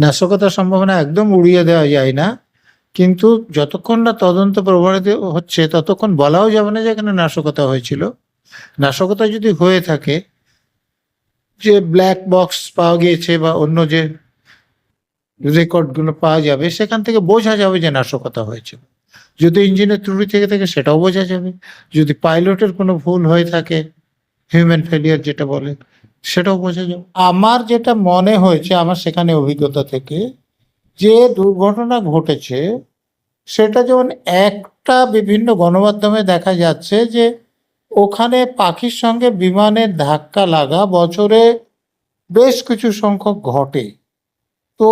নাশকতার সম্ভাবনা একদম উড়িয়ে দেওয়া যায় না। কিন্তু যতক্ষণ না তদন্ত প্রভাবিত হচ্ছে, ততক্ষণ বলাও যাবে না যে এখানে নাশকতা হয়েছিল। নাশকতা যদি হয়ে থাকে, যে ব্ল্যাক বক্স পাওয়া গিয়েছে বা অন্য যে রেকর্ডগুলো পাওয়া যাবে, সেখান থেকে বোঝা যাবে যে নাশকতা হয়েছিল যদি ইঞ্জিনের ত্রুটি থেকে থাকে, সেটাও বোঝা যাবে। যদি পাইলটের কোনো ভুল হয়ে থাকে হিউম্যান ফেলিয়ার যেটা বলে সেটাও বোঝা যাবে আমার যেটা মনে হয়েছে আমার সেখানে অভিজ্ঞতা থেকে, যে দুর্ঘটনা ঘটেছে, সেটা যেমন একটা বিভিন্ন গণমাধ্যমে দেখা যাচ্ছে যে ওখানে পাখির সঙ্গে বিমানের ধাক্কা লাগা বছরে বেশ কিছু সংখ্যক ঘটে। তো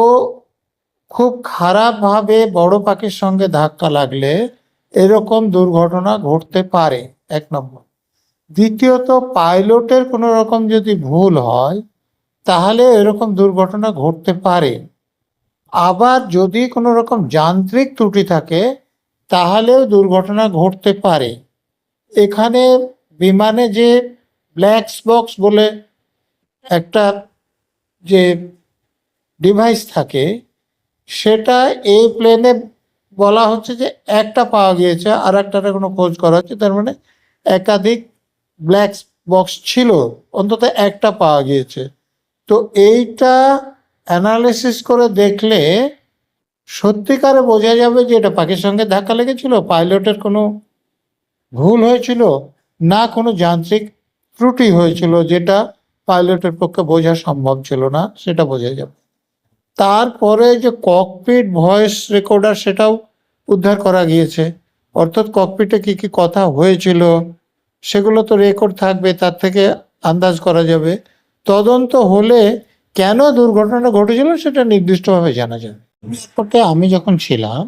খুব খারাপভাবে বড় পাখির সঙ্গে ধাক্কা লাগলে এরকম দুর্ঘটনা ঘটতে পারে, এক নম্বর। দ্বিতীয়ত, পাইলটের কোনো রকম যদি ভুল হয়, তাহলে এরকম দুর্ঘটনা ঘটতে পারে। আবার যদি কোনো রকম যান্ত্রিক ত্রুটি থাকে, তাহলেও দুর্ঘটনা ঘটতে পারে। এখানে বিমানে যে ব্ল্যাক বক্স বলে একটা যে ডিভাইস থাকে, সেটা এই প্লেনে বলা হচ্ছে যে একটা পাওয়া গিয়েছে আর একটার কোনো খোঁজ করা হচ্ছে, তার মানে একাধিক ব্ল্যাক বক্স ছিল, অন্তত একটা পাওয়া গিয়েছে। তো এইটা অ্যানালিসিস করে দেখলে সত্যিকারে বোঝা যাবে যে এটা পাখির সঙ্গে ধাক্কা লেগেছিল, পাইলটের কোনো ভুল হয়েছিল, না কোনো যান্ত্রিক ত্রুটি হয়েছিল যেটা পাইলটের পক্ষে বোঝা সম্ভব ছিল না, সেটা বোঝা যাবে। তারপরে যে ককপিট ভয়েস রেকর্ডার সেটাও উদ্ধার করা গিয়েছে। অর্থাৎ ককপিটে কি কি কথা হয়েছিল সেগুলো তো রেকর্ড থাকবে, তার থেকে আন্দাজ করা যাবে। তদন্ত হলে কেন দুর্ঘটনা ঘটেছিল সেটা নির্দিষ্টভাবে জানা যাবে। এয়ারপোর্টে আমি যখন ছিলাম,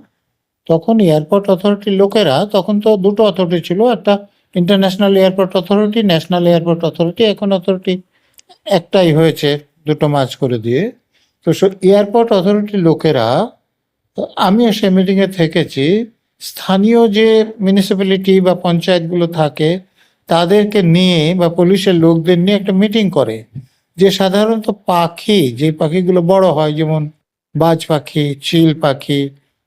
তখন এয়ারপোর্ট অথরিটির লোকেরা, তখন তো দুটো অথরিটি ছিল, একটা international airport authority national airport authority এখন অথরিটি একটাই হয়েছে দুটো মাছ করে দিয়ে। তো এয়ারপোর্ট অথরিটির লোকেরা আমিও সে মিটিংয়ে থেকেছি। স্থানীয় যে মিউনিসিপ্যালিটি বা পঞ্চায়েতগুলো থাকে তাদেরকে নিয়ে বা পুলিশের লোকদের নিয়ে একটা মিটিং করে, যে সাধারণত পাখি, যে পাখিগুলো বড় হয়, যেমন বাজ পাখি, চিল পাখি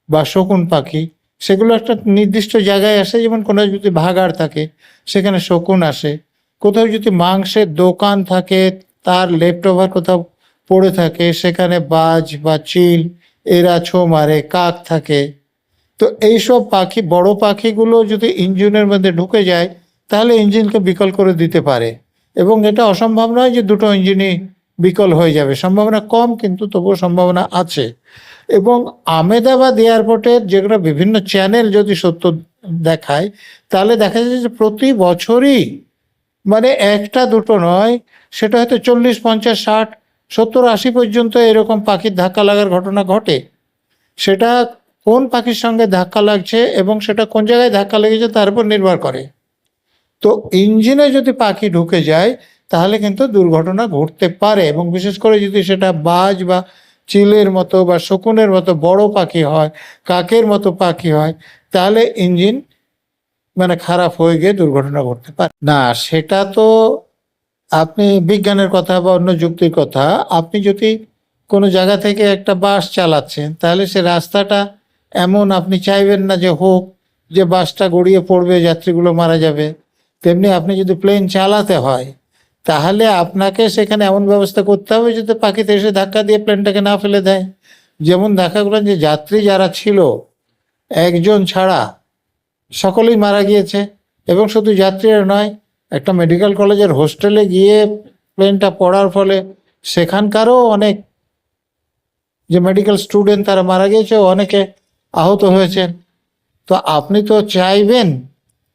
বা শকুন পাখি, সেগুলো একটা নির্দিষ্ট জায়গায় আসে, যেমন কোনো যদি ভাগাড় থাকে, সেখানে শকুন আসে। কোথাও যদি মাংসের দোকান থাকে, তার লেফট ওভার কোথাও পড়ে থাকে, সেখানে বাজ বা চিল, এরা ছো মারে, কাক থাকে। তো এইসব পাখি, বড় পাখিগুলো যদি ইঞ্জিনের মধ্যে ঢুকে যায় তাহলে ইঞ্জিনকে বিকল করে দিতে পারে। এবং এটা অসম্ভব নয় যে দুটো ইঞ্জিনই বিকল হয়ে যাবে। সম্ভাবনা কম, কিন্তু তবুও সম্ভাবনা আছে। এবং আমেদাবাদ এয়ারপোর্টের যেগুলো বিভিন্ন চ্যানেল যদি সত্য দেখায়, তাহলে দেখা যায় যে প্রতি বছরই মানে একটা দুটো নয়, সেটা হয়তো চল্লিশ, পঞ্চাশ, ষাট, সত্তর, আশি পর্যন্ত এরকম পাখির ধাক্কা লাগার ঘটনা ঘটে। সেটা কোন পাখির সঙ্গে ধাক্কা লাগছে এবং সেটা কোন জায়গায় ধাক্কা লেগেছে তার উপর নির্ভর করে। তো ইঞ্জিনে যদি পাখি ঢুকে যায়, তাহলে কিন্তু দুর্ঘটনা ঘটতে পারে এবং বিশেষ করে যদি সেটা বাজ বা চিলের মতো বা শকুনের মতো বড় পাখি হয়, কাকের মতো পাখি হয়, তাহলে ইঞ্জিন মানে খারাপ হয়ে গিয়ে দুর্ঘটনা ঘটতে পারে। না, সেটা তো আপনি বিজ্ঞানের কথা বা অন্য যুক্তির কথা, আপনি যদি কোনো জায়গা থেকে একটা বাস চালাচ্ছেন, তাহলে সে রাস্তাটা এমন আপনি চাইবেন না যে হোক, যে বাসটা গড়িয়ে পড়বে, যাত্রীগুলো মারা যাবে। তেমনি আপনি যদি প্লেন চালাতে হয়, তাহলে আপনাকে সেখানে এমন ব্যবস্থা করতে হবে যাতে পাখিতে এসে ধাক্কা দিয়ে প্লেনটাকে না ফেলে দেয়। যেমন দেখা গেল যে যাত্রী যারা ছিল, একজন ছাড়া সকলেই মারা গিয়েছে এবং শুধু যাত্রীরা নয়, একটা মেডিকেল কলেজের হোস্টেলে গিয়ে প্লেনটা পড়ার ফলে সেখানকারও অনেক যে মেডিকেল স্টুডেন্ট তারা মারা গিয়েছে, অনেকে আহত হয়েছেন। তো আপনি তো চাইবেন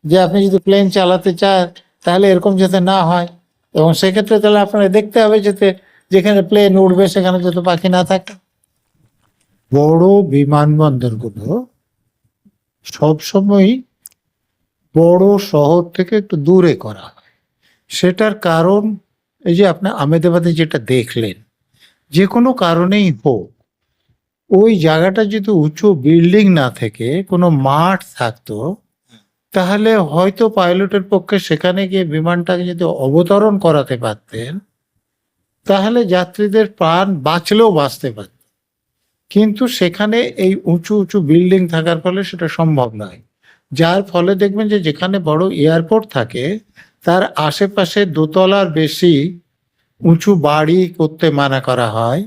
যে আপনি যদি প্লেন চালাতে চান, তাহলে এরকম যাতে না হয়। এবং সেক্ষেত্রে তাহলে আপনাকে দেখতে হবে যাতে যেখানে প্লেন উঠবে সেখানে যাতে পাখি না থাকে। বড় বিমানবন্দরগুলো সবসময়ই বড় শহর থেকে একটু দূরে করা হয়। সেটার কারণ এই যে আপনি আমেদাবাদে যেটা দেখলেন, যে কোনো কারণেই হোক, ওই জায়গাটা যদি উঁচু বিল্ডিং না থেকে, কোনো মাঠ থাকতো তাহলে হয়তো পাইলটের পক্ষে সেখানে গিয়ে বিমানটাকে যদি অবতরণ করাতে পারতেন, তাহলে যাত্রীদের প্রাণ বাঁচলেও বাঁচতে পারত। কিন্তু সেখানে এই উঁচু উঁচু বিল্ডিং থাকার ফলে সেটা সম্ভব নয়। যার ফলে দেখবেন যে যেখানে বড় এয়ারপোর্ট থাকে, তার আশেপাশে দোতলার বেশি উঁচু বাড়ি করতে মানা করা হয়।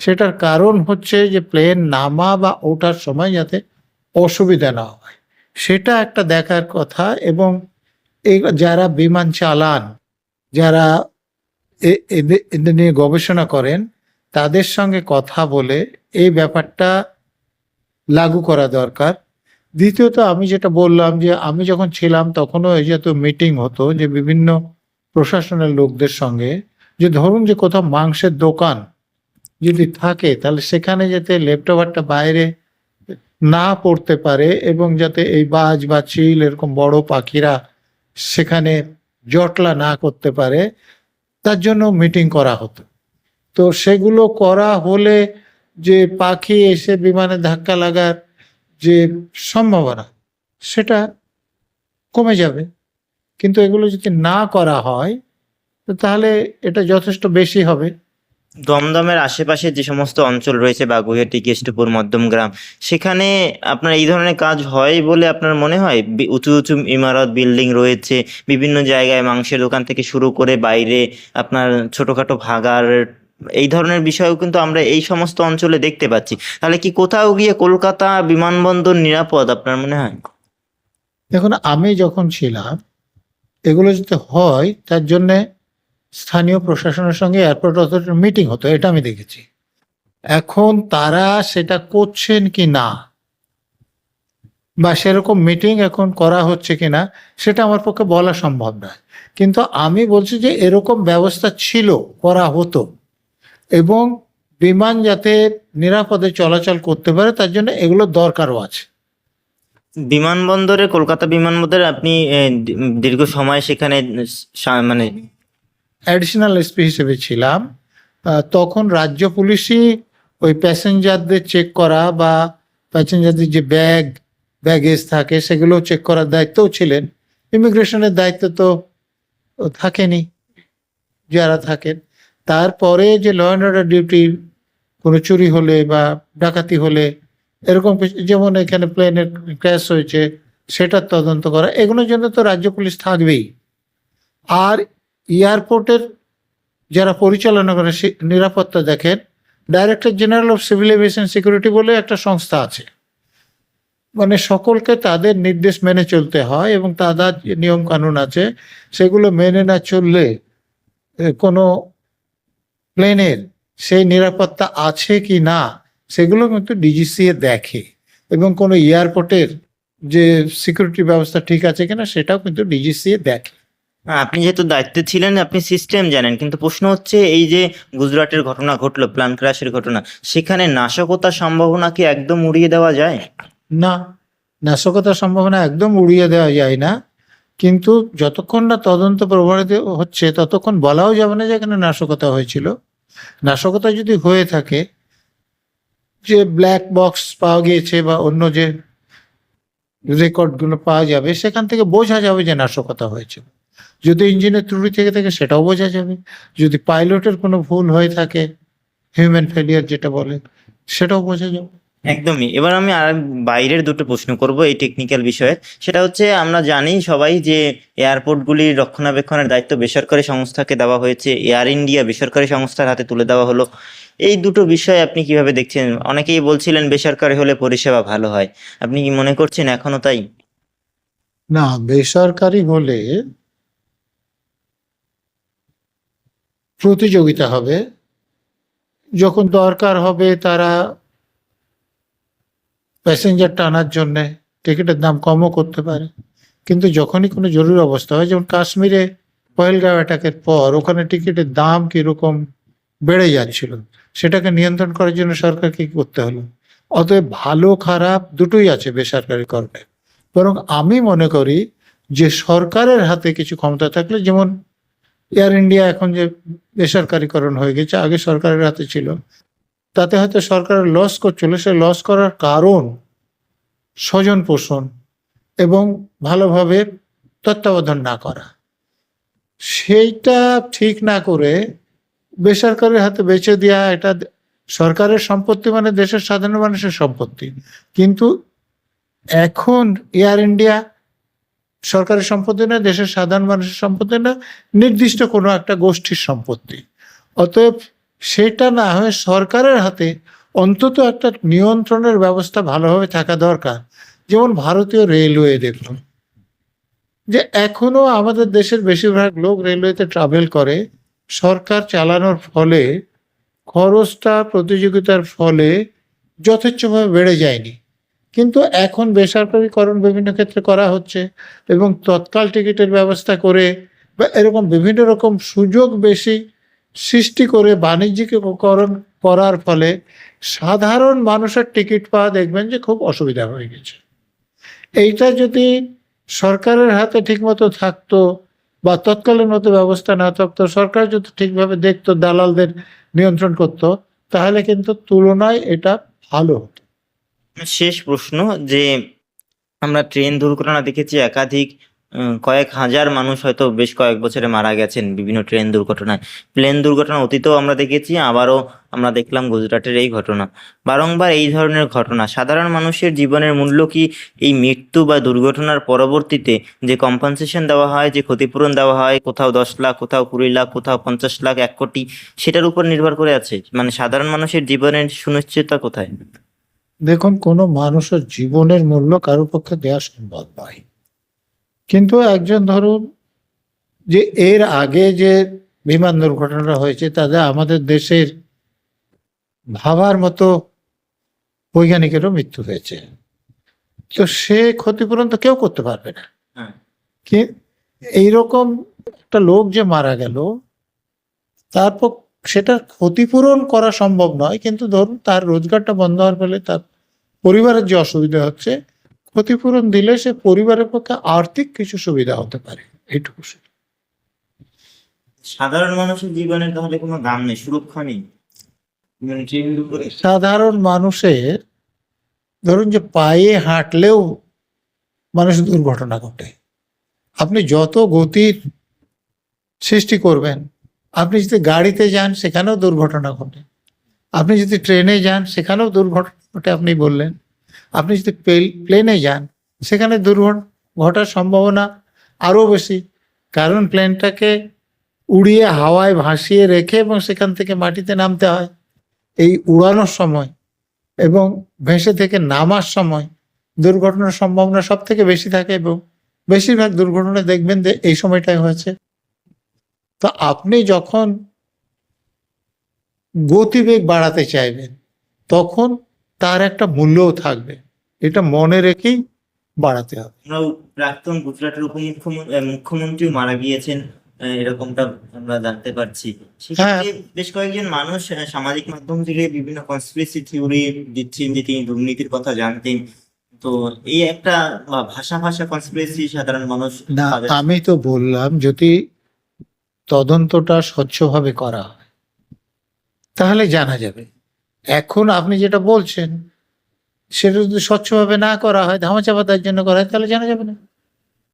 সেটার কারণ হচ্ছে যে প্লেন নামা বা ওঠার সময় যাতে অসুবিধা না হয়। সেটা একটা দেখার কথা এবং এই যারা বিমান চালান, যারা এদের নিয়ে গবেষণা করেন, তাদের সঙ্গে কথা বলে এই ব্যাপারটা লাগু করা দরকার। দ্বিতীয়ত আমি যেটা বললাম যে আমি যখন ছিলাম তখনও এই যত মিটিং হতো যে বিভিন্ন প্রশাসনের লোকদের সঙ্গে, যে ধরুন যে কোথাও মাংসের দোকান যদি থাকে, তাহলে সেখানে যাতে লেপটপারটা বাইরে না পড়তে পারে এবং যাতে এই বাজ বা চিল এরকম বড় পাখিরা সেখানে জটলা না করতে পারে, তার জন্য মিটিং করা হতো। তো সেগুলো করা হলে যে পাখি এসে বিমানে ধাক্কা লাগার যে সম্ভাবনা, সেটা কমে যাবে। কিন্তু এগুলো যদি না করা হয়, তাহলে এটা যথেষ্ট বেশি হবে। দমদমের আশেপাশে যে সমস্ত অঞ্চল রয়েছে, বাগুইহাটি, কেষ্টপুর মধ্যমগ্রাম সেখানে আপনার এই ধরনের কাজ হয় বলে আপনার মনে হয়? উঁচু উঁচু ইমারত, বিল্ডিং রয়েছে, বিভিন্ন জায়গায় মাংসের দোকান থেকে শুরু করে বাইরে আপনার ছোটোখাটো ভাগার, এই ধরনের বিষয়ও কিন্তু আমরা এই সমস্ত অঞ্চলে দেখতে পাচ্ছি। তাহলে কি কোথাও গিয়ে কলকাতা বিমানবন্দর নিরাপদ আপনার মনে হয়? দেখুন, আমি যখন ছিলাম, এগুলো যদি হয়, তার জন্যে স্থানীয় প্রশাসনের সঙ্গে এয়ারপোর্ট অথরিটির মিটিং হতো, এটা আমি দেখেছি। এখন তারা সেটা করছেন কি না? বা সেরকম মিটিং এখন করা হচ্ছে কি না, সেটা আমার পক্ষে বলা সম্ভব নয়। কিন্তু আমি বলছি যে এরকম ব্যবস্থা ছিল, করা হতো। এবং বিমান যাতে নিরাপদে চলাচল করতে পারে, তার জন্য এগুলো দরকারও আছে। বিমানবন্দরে, কলকাতা বিমানবন্দরে আপনি দীর্ঘ সময় সেখানে মানে অ্যাডিশনাল এসপি হিসেবে ছিলাম। তখন রাজ্য পুলিশই ওই প্যাসেঞ্জারদের চেক করা বা প্যাসেঞ্জারদের যে ব্যাগ ব্যাগেজ থাকে সেগুলো চেক করার দায়িত্বও ছিলেন। ইমিগ্রেশনের দায়িত্ব তো থাকেনি, যারা থাকেন। তারপরে যে ল অ্যান্ড অর্ডার ডিউটি কোনো চুরি হলে বা ডাকাতি হলে, এরকম যেমন এখানে প্লেনের ক্র্যাশ হয়েছে, সেটার তদন্ত করা, এগুলোর জন্য তো রাজ্য পুলিশ থাকবেই। আর এয়ারপোর্টের যারা পরিচালনা করে নিরাপত্তা দেখেন director general of civil aviation security বলে একটা সংস্থা আছে। মানে সকলকে তাদের নির্দেশ মেনে চলতে হয় এবং তাদের নিয়ম কানুন আছে, সেগুলো মেনে না চললে কোনো প্লেনের সেই নিরাপত্তা আছে কি না, সেগুলো কিন্তু ডিজিসিএ দেখে। এবং কোনো এয়ারপোর্টের যে সিকিউরিটি ব্যবস্থা ঠিক আছে কিনা, সেটাও কিন্তু ডিজিসিএ দেখে। আপনি যেহেতু দায়িত্বে ছিলেন, আপনি সিস্টেম জানেন। কিন্তু প্রশ্ন হচ্ছে, এই যে গুজরাটের ঘটনা ঘটলো প্লান ক্রাশের ঘটনা, সেখানে নাশকতার সম্ভাবনা কি একদম উড়িয়ে দেওয়া যায়? না, নাশকতার সম্ভাবনা একদম উড়িয়ে দেওয়া যায় না। কিন্তু যতক্ষণ না তদন্ত প্রভাবিত হচ্ছে, ততক্ষণ বলাও যাবে না যে এখানে নাশকতা হয়েছিল। নাশকতা যদি হয়ে থাকে, যে ব্ল্যাক বক্স পাওয়া গিয়েছে বা অন্য যে রেকর্ডগুলো পাওয়া যাবে, সেখান থেকে বোঝা যাবে যে নাশকতা হয়েছিল। যদি ইঞ্জিনের ত্রুটি থেকে থাকে সেটাও বোঝা যাবে। যদি পাইলটের কোনো ভুল হয়ে থাকে হিউম্যান ফেলিয়ার যেটা বলে সেটাও বোঝা যাবে। একদমই। এবার আমি আর বাইরের দুটো প্রশ্ন করব এই টেকনিক্যাল বিষয়ে। সেটা হচ্ছে আমরা জানি সবাই যে এয়ারপোর্টগুলির রক্ষণাবেক্ষণের দায়িত্ব বেসরকারি সংস্থাকে দেওয়া হয়েছে। এয়ার ইন্ডিয়া বেসরকারি সংস্থার হাতে তুলে দেওয়া হলো। এই দুটো বিষয় আপনি কীভাবে দেখছেন? অনেকেই বলছিলেন বেসরকারি হলে পরিষেবা ভালো হয়। আপনি কি মনে করছেন এখনও তাই? না বেসরকারি হলে প্রতিযোগিতা হবে। যখন দরকার হবে তারা প্যাসেঞ্জার টানার জন্য টিকিটের দাম কমও করতে পারে। কিন্তু যখনই কোনো জরুরি অবস্থা হয়, যেমন কাশ্মীরে পহেলগাঁও অ্যাটাকের পর ওখানে টিকিটের দাম কীরকম বেড়ে যাচ্ছিল, সেটাকে নিয়ন্ত্রণ করার জন্য সরকারকে কি করতে হলো? অতএব ভালো, খারাপ দুটোই আছে বেসরকারি কর্মে। বরং আমি মনে করি যে সরকারের হাতে কিছু ক্ষমতা থাকলে, যেমন এয়ার ইন্ডিয়া এখন যে বেসরকারিকরণ হয়ে গেছে, আগে সরকারের হাতে ছিল। তাতে হয়তো সরকারের লস করছিল, সে লস করার কারণ স্বজন পোষণ এবং ভালোভাবে তত্ত্বাবধান না করা। সেইটা ঠিক না করে বেসরকারের হাতে বেচে দেওয়া এটা সরকারের সম্পত্তি মানে দেশের সাধারণ মানুষের সম্পত্তি। কিন্তু এখন এয়ার ইন্ডিয়া সরকারের সম্পত্তি না দেশের সাধারণ মানুষের সম্পত্তি না নির্দিষ্ট কোনো একটা গোষ্ঠীর সম্পত্তি। অতএব সেটা না হয়ে সরকারের হাতে অন্তত একটা নিয়ন্ত্রণের ব্যবস্থা ভালোভাবে থাকা দরকার। যেমন ভারতীয় রেলওয়ে দেখলাম যে এখনও আমাদের দেশের বেশিরভাগ লোক রেলওয়েতে ট্রাভেল করে, সরকার চালানোর ফলে খরচটা, প্রতিযোগিতার ফলে যথেচ্ছভাবে বেড়ে যায়নি। কিন্তু এখন বেসরকারিকরণ বিভিন্ন ক্ষেত্রে করা হচ্ছে এবং তৎকাল টিকিটের ব্যবস্থা করে বা এরকম বিভিন্ন রকম সুযোগ বেশি সৃষ্টি করে বাণিজ্যিকীকরণ করার ফলে সাধারণ মানুষের টিকিট পাওয়া দেখবেন যে খুব অসুবিধা হয়ে গেছে। এইটা যদি সরকারের হাতে ঠিকমতো থাকতো বা তৎকালীন মতো ব্যবস্থা না থাকতো, সরকার যদি ঠিকভাবে দেখতো, দালালদের নিয়ন্ত্রণ করতো, তাহলে কিন্তু তুলনায় এটা ভালো হতো। শেষ প্রশ্ন যে আমরা ট্রেন দুর্ঘটনা দেখেছি, একাধিক কয়েক হাজার মানুষ হয়তো বেশ কয়েক বছরে মারা গেছেন বিভিন্ন ট্রেন দুর্ঘটনায়। প্লেন দুর্ঘটনা অতীতেও আমরা দেখেছি, আবারও আমরা দেখলাম গুজরাটের এই ঘটনা। বারংবার এই ধরনের ঘটনা। সাধারণ মানুষের জীবনের মূল্য কি এই মৃত্যু বা দুর্ঘটনার পরবর্তীতে যে কম্পেনসেশন দেওয়া হয়, যে ক্ষতিপূরণ দেওয়া হয়, কোথাও দশ লাখ, কোথাও কুড়ি লাখ, কোথাও পঞ্চাশ লাখ, এক কোটি, সেটার উপর নির্ভর করে আছে? মানে সাধারণ মানুষের জীবনের সুনিশ্চয়তা কোথায়? দেখুন কোনো মানুষের জীবনের মূল্য কারোর পক্ষে দেওয়া সম্ভব নয়। কিন্তু একজন ধরুন যে এর আগে যে বিমান দুর্ঘটনা হয়েছে তাতে আমাদের দেশের ভাবার মতো বৈজ্ঞানিকেরও মৃত্যু হয়েছে। তো সে ক্ষতিপূরণ তো কেউ করতে পারবে না। হ্যাঁ। কি এইরকম একটা লোক যে মারা গেল তারপর সেটা ক্ষতিপূরণ করা সম্ভব নয় কিন্তু ধরুন তার রোজগারটা বন্ধ হওয়ার ফলে তার পরিবারের যে অসুবিধা হচ্ছে ক্ষতিপূরণ দিলে সে পরিবারের পক্ষে আর্থিক কিছু সুবিধা হতে পারে। এইটুকু সাধারণ মানুষের জীবনের তাহলে কোনো দাম নেই সুরক্ষা নেই। সাধারণ মানুষের ধরুন যে পায়ে হাঁটলেও মানুষ দুর্ঘটনা ঘটে। আপনি যত গতির সৃষ্টি করবেন আপনি যদি গাড়িতে যান সেখানেও দুর্ঘটনা ঘটে। আপনি যদি ট্রেনে যান সেখানেও দুর্ঘটনা ঘটে আপনি বললেন। আপনি যদি প্লেনে যান, সেখানে দুর্ঘটনা ঘটার সম্ভাবনা আরও বেশি। কারণ প্লেনটাকে উড়িয়ে হাওয়ায় ভাসিয়ে রেখে এবং সেখান থেকে মাটিতে নামতে হয়। এই উড়ানোর সময় এবং ভেসে থেকে নামার সময় দুর্ঘটনার সম্ভাবনা সব থেকে বেশি থাকে এবং বেশিরভাগ দুর্ঘটনা দেখবেন যে এই সময়টাই হয়েছে। তো আপনি যখন গতিবেগ বাড়াতে চাইবেন, তখন তার একটা মূল্যও থাকবে। এটা মনে রেখেই বাড়াতে হবে। প্রাক্তন গুজরাটের উপমুখ্যমন্ত্রী মুখ্যমন্ত্রীও মারা গিয়েছেন এরকমটা আমরা জানতে পারছি। সেক্ষেত্রে বেশ কয়েকজন মানুষ সামাজিক মাধ্যম থেকে বিভিন্ন কনস্পিরেসি থিওরি দিচ্ছেন যে তিনি দুর্নীতির কথা জানতেন। তো এই একটা ভাষা ভাষা কনস্পিরেসি সাধারণ মানুষ না আমি তো বললাম যদি তদন্তটা স্বচ্ছভাবে করা হয় তাহলে জানা যাবে। এখন আপনি যেটা বলছেন, সেটা যদি স্বচ্ছভাবে না করা হয়, ধামাচাপা তার জন্য করা হয়, তাহলে জানা যাবে না।